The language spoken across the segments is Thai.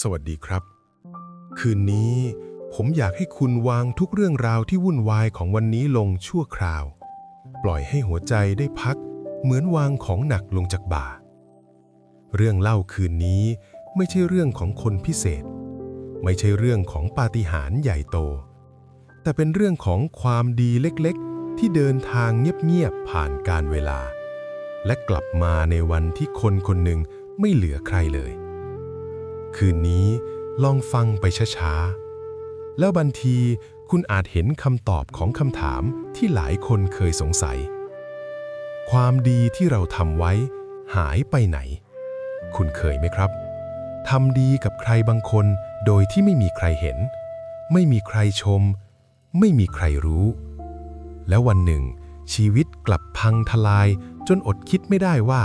สวัสดีครับ คืนนี้ผมอยากให้คุณวางทุกเรื่องราวที่วุ่นวายของวันนี้ลงชั่วคราว ปล่อยให้หัวใจได้พัก เหมือนวางของหนักลงจากบ่า เรื่องเล่าคืนนี้ไม่ใช่เรื่องของคนพิเศษ ไม่ใช่เรื่องของปาฏิหาริย์ใหญ่โต แต่เป็นเรื่องของความดีเล็กๆ ที่เดินทางเงียบๆผ่านการเวลา และกลับมาในวันที่คนคนหนึ่งไม่เหลือใครเลย คืนนี้ลองฟังไปช้าๆ แล้วบางทีคุณอาจเห็นคำตอบของคำถามที่หลายคนเคยสงสัย ความดีที่เราทำไว้หายไปไหน คุณเคยไหมครับทำดีกับใครบางคนโดยที่ไม่มีใครเห็น ไม่มีใครชม ไม่มีใครรู้ แล้ววันหนึ่ง ชีวิตกลับพังทลายจนอดคิดไม่ได้ว่า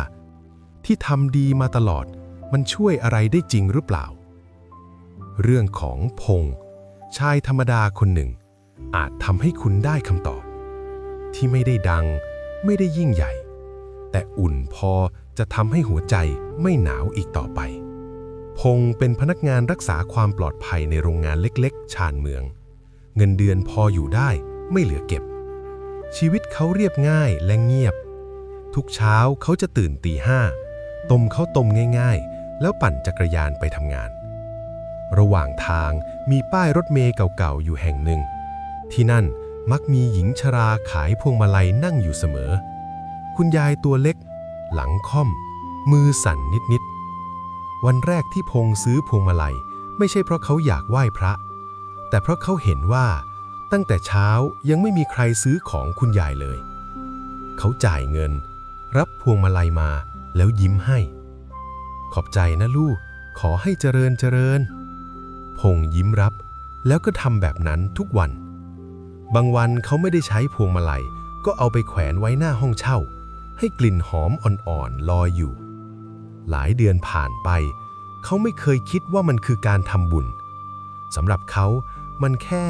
ที่ทำดีมาตลอด มันช่วยอะไรได้จริงหรือเปล่า เรื่องของพงษ์ชายธรรมดาคนหนึ่ง อาจทำให้คุณได้คำตอบ ที่ไม่ได้ดัง ไม่ได้ยิ่งใหญ่ แต่อุ่นพอจะทำให้หัวใจไม่หนาวอีกต่อไป พงษ์เป็นพนักงานรักษาความปลอดภัยในโรงงานเล็กๆ ชานเมือง เงินเดือนพออยู่ได้ไม่เหลือเก็บ ชีวิตเขาเรียบง่ายและเงียบ ทุกเช้าเขาจะตื่นตีห้าต้มข้าวต้มง่าย ๆ แล้วปั่นจักรยานไปทำงาน ระหว่างทางมีป้ายรถเมล์เก่าๆอยู่แห่งหนึ่ง ที่นั่นมักมีหญิงชราขายพวงมาลัยนั่งอยู่เสมอ คุณยายตัวเล็ก หลังค่อม มือสั่นนิดๆ วันแรกที่พงซื้อพวงมาลัยไม่ใช่เพราะเขาอยากไหว้พระ แต่เพราะเขาเห็นว่าตั้งแต่เช้ายังไม่มีใครซื้อของคุณยายเลย เขาจ่ายเงิน รับพวงมาลัยมาแล้วยิ้มให้ ขอบใจนะลูก ขอให้เจริญเจริญ พงยิ้มรับ แล้วก็ทำแบบนั้นทุกวัน บางวันเขาไม่ได้ใช้พวงมาลัย ก็เอาไปแขวนไว้หน้าห้องเช่า ให้กลิ่นหอมอ่อนๆลอยอยู่ หลายเดือนผ่านไป เขาไม่เคยคิดว่ามันคือการทำบุญสำหรับเขามันแค่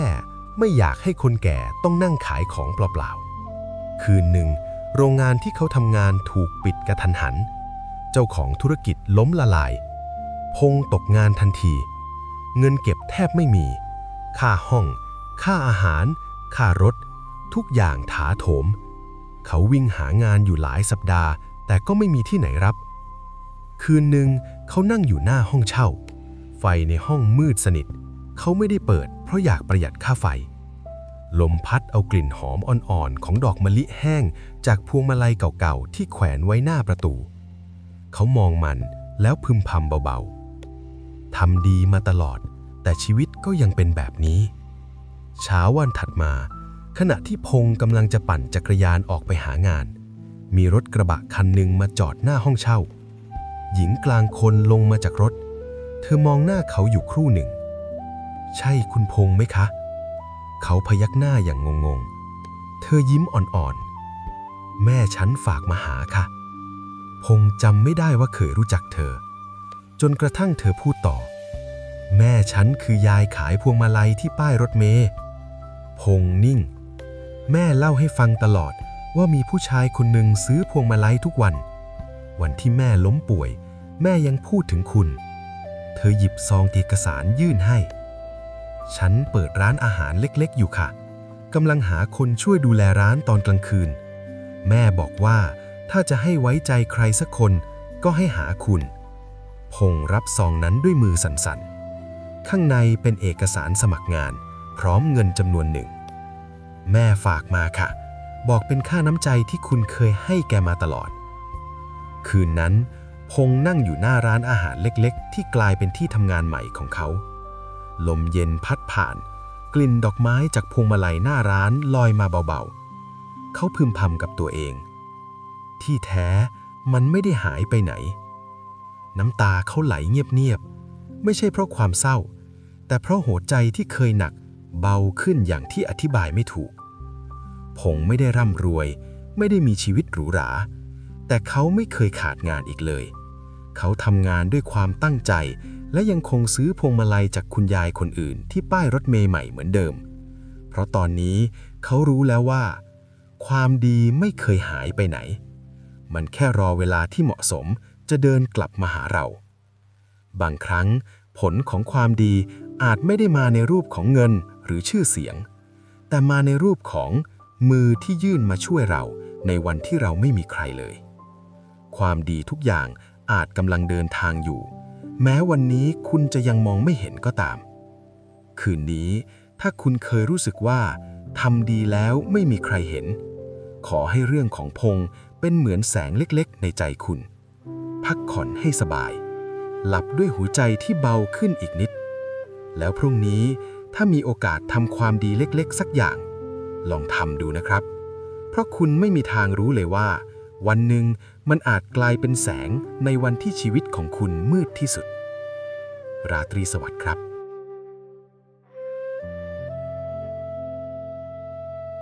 ไม่อยากให้คนแก่ต้องนั่งขายของเปล่าๆ คืนหนึ่ง โรงงานที่เขาทำงานถูกปิดกระทันหัน เจ้าของธุรกิจล้มละลาย พงตกงานทันที เงินเก็บแทบไม่มี ค่าห้อง ค่าอาหาร ค่ารถ ทุกอย่างถาโถม เขาวิ่งหางานอยู่หลายสัปดาห์ แต่ก็ไม่มีที่ไหนรับ คืนหนึ่งเขานั่งอยู่หน้าห้องเช่า ไฟในห้องมืดสนิท เขาไม่ได้เปิด เพราะอยากประหยัดค่าไฟลมพัดเอากลิ่นหอมอ่อนๆ ของดอกมะลิแห้ง จากพวงมาลัยเก่าๆ ที่แขวนไว้หน้าประตู เขามองมันแล้วพึมพำเบาๆทำดีมาตลอด แต่ชีวิตก็ยังเป็นแบบนี้ เช้าวันถัดมา ขณะที่พงกำลังจะปั่นจักรยานออกไปหางาน มีรถกระบะคันหนึ่งมาจอดหน้าห้องเช่า หญิงกลางคนลงมาจากรถ เธอมองหน้าเขาอยู่ครู่หนึ่ง ใช่คุณพงไหมคะ เขาพยักหน้าอย่างงงๆ เธอยิ้มอ่อนๆ แม่ฉันฝากมาหาค่ะ พงจำไม่ได้ว่าเคยรู้จักเธอ จนกระทั่งเธอพูดต่อ แม่ฉันคือยายขายพวงมาลัยที่ป้ายรถเมล์พงนิ่ง แม่เล่าให้ฟังตลอดว่ามีผู้ชายคนหนึ่งซื้อพวงมาลัยทุกวัน วันที่แม่ล้มป่วย แม่ยังพูดถึงคุณ เธอหยิบซองเอกสารยื่นให้ ฉันเปิดร้านอาหารเล็กๆอยู่ค่ะกำลังหาคนช่วยดูแลร้านตอนกลางคืน แม่บอกว่า ถ้าจะให้ไว้ใจใครสักคนก็ให้หาคุณ พงรับซองนั้นด้วยมือสั่นๆ ข้างในเป็นเอกสารสมัครงาน พร้อมเงินจำนวนหนึ่ง แม่ฝากมาค่ะ บอกเป็นค่าน้ำใจที่คุณเคยให้แกมาตลอด คืนนั้น พงนั่งอยู่หน้าร้านอาหารเล็กๆ ที่กลายเป็นที่ทำงานใหม่ของเขา ลมเย็นพัดผ่าน กลิ่นดอกไม้จากพวงมาลัยหน้าร้านลอยมาเบาๆ เขาพึมพำกับตัวเอง ที่แท้มันไม่ได้หายไปไหน น้ำตาเขาไหลเงียบๆ ไม่ใช่เพราะความเศร้า แต่เพราะหัวใจที่เคยหนักเบาขึ้นอย่างที่อธิบายไม่ถูก พงไม่ได้ร่ำรวย ไม่ได้มีชีวิตหรูหรา แต่เขาไม่เคยขาดงานอีกเลย เขาทำงานด้วยความตั้งใจ และยังคงซื้อพวงมาลัยจากคุณยายคนอื่น ที่ป้ายรถเมย์ใหม่เหมือนเดิม เพราะตอนนี้เขารู้แล้วว่า ความดีไม่เคยหายไปไหน มันแค่รอเวลาที่เหมาะสมจะเดินกลับมาหาเรา บางครั้งผลของความดีอาจไม่ได้มาในรูปของเงินหรือชื่อเสียง แต่มาในรูปของมือที่ยื่นมาช่วยเราในวันที่เราไม่มีใครเลย ความดีทุกอย่างอาจกำลังเดินทางอยู่ แม้วันนี้คุณจะยังมองไม่เห็นก็ตาม คืนนี้ถ้าคุณเคยรู้สึกว่าทำดีแล้วไม่มีใครเห็น ขอให้เรื่องของพงษ์ เป็นเหมือนแสงเล็กๆ ในใจคุณ พักผ่อนให้สบาย หลับด้วยหัวใจที่เบาขึ้นอีกนิด แล้วพรุ่งนี้ถ้ามีโอกาสทำความดีเล็กๆ สักอย่าง ลองทำดูนะครับ เพราะคุณไม่มีทางรู้เลยว่า วันหนึ่งมันอาจกลายเป็นแสงในวันที่ชีวิตของคุณมืดที่สุด ราตรีสวัสดิ์ครับ